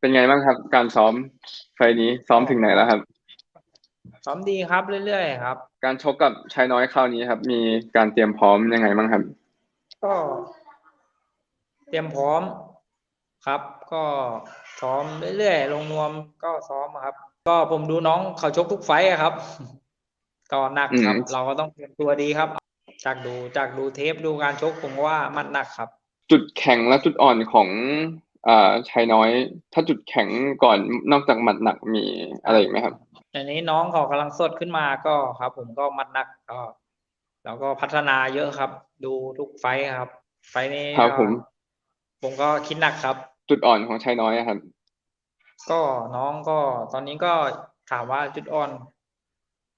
เป็นไงบ้างครับ การซ้อมไฟล์นี้ซ้อมถึงไหนแล้วครับ ซ้อมดีครับเรื่อยๆครับ การชกกับชายน้อยคราวนี้ครับ มีการเตรียมพร้อมยังไงบ้างครับ ก็ เตรียมพร้อมครับ ก็ซ้อมเรื่อยๆลงนวมก็ซ้อมอะครับ ก็ผมดูน้องเขาชกทุกไฟต์อะครับ ก็หนักครับ อืม เราก็ต้องเตรียมตัวดีครับ จากดูจากดูเทปดูการชกผมว่ามันหนักครับ จุดแข็งและจุดอ่อนของ อ่าชายน้อย ถ้าจุดแข็งก่อนนอกจากหมัดหนักมีอะไรอีกไหมครับอันนี้น้องเขากำลังสดขึ้นมาก็ครับ ผมก็มัดหนักก็เราก็พัฒนาเยอะครับ ดูทุกไฟต์ครับ ไฟต์นี้ครับก็ผม ผมก็คิดหนักครับ จุดอ่อนของชายน้อยอะครับ ก็น้องก็ตอนนี้ก็ถามว่าจุดอ่อน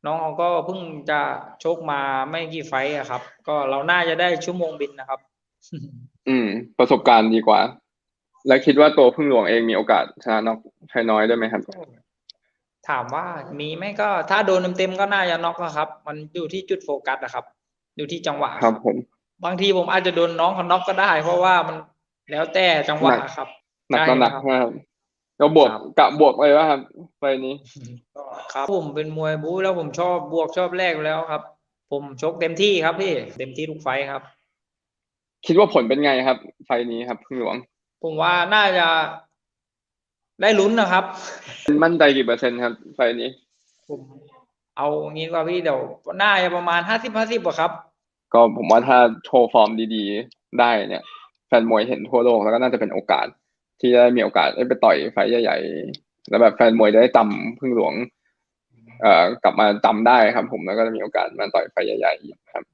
น้องเขาก็เพิ่งจะชกมาไม่กี่ไฟต์อะครับ ก็เราน่าจะได้ชั่วโมงบินนะครับ อืม ประสบการณ์ดีกว่า และคิดว่าตัวพึ่งหลวงเองมีโอกาสชนะน็อกชายน้อยได้ไหมครับก็ถามว่ามีไหมก็ถ้าโดนเต็มๆก็น่าจะน็อกนะครับ มันอยู่ที่จุดโฟกัสนะครับ อยู่ที่จังหวะครับผมบางทีผมอาจจะโดนน้องเขาน็อกก็ได้ เพราะว่ามันแล้วแต่จังหวะหนักครับหนักใช่ก็หนักครับนะครับก็บวกครับกะบวกเลยว่าครับไฟล์นี้ก็ครับผมเป็นมวยบู๊แล้วผมชอบบวกชอบแรกอยู่แล้วครับ ผมชกเต็มที่ครับพี่เต็มที่ทุกไฟท์ครับ คิดว่าผลเป็นไงครับ ไฟล์นี้ครับพึ่งหลวง ผมว่าน่าจะได้ลุ้นนะครับ มั่นใจกี่เปอร์เซ็นต์ครับไฟล์นี้ ผมเอางี้ดีกว่าพี่เดี๋ยวน่าจะประมาณห้าสิบห้าสิบอะครับ ก็ผมว่าถ้าโชว์ฟอร์มดีๆ ได้เนี่ย แฟนมวยเห็นทั่วโลกแล้วก็น่าจะเป็นโอกาส ที่จะได้มีโอกาสได้ไปต่อยไฟต์ใหญ่ๆ แล้วแบบแฟนมวยได้จำพึ่งหลวง เอ่อกลับมาจำได้ครับ ผมแล้วก็จะมีโอกาสมาต่อยไฟต์ใหญ่ๆอีกครับ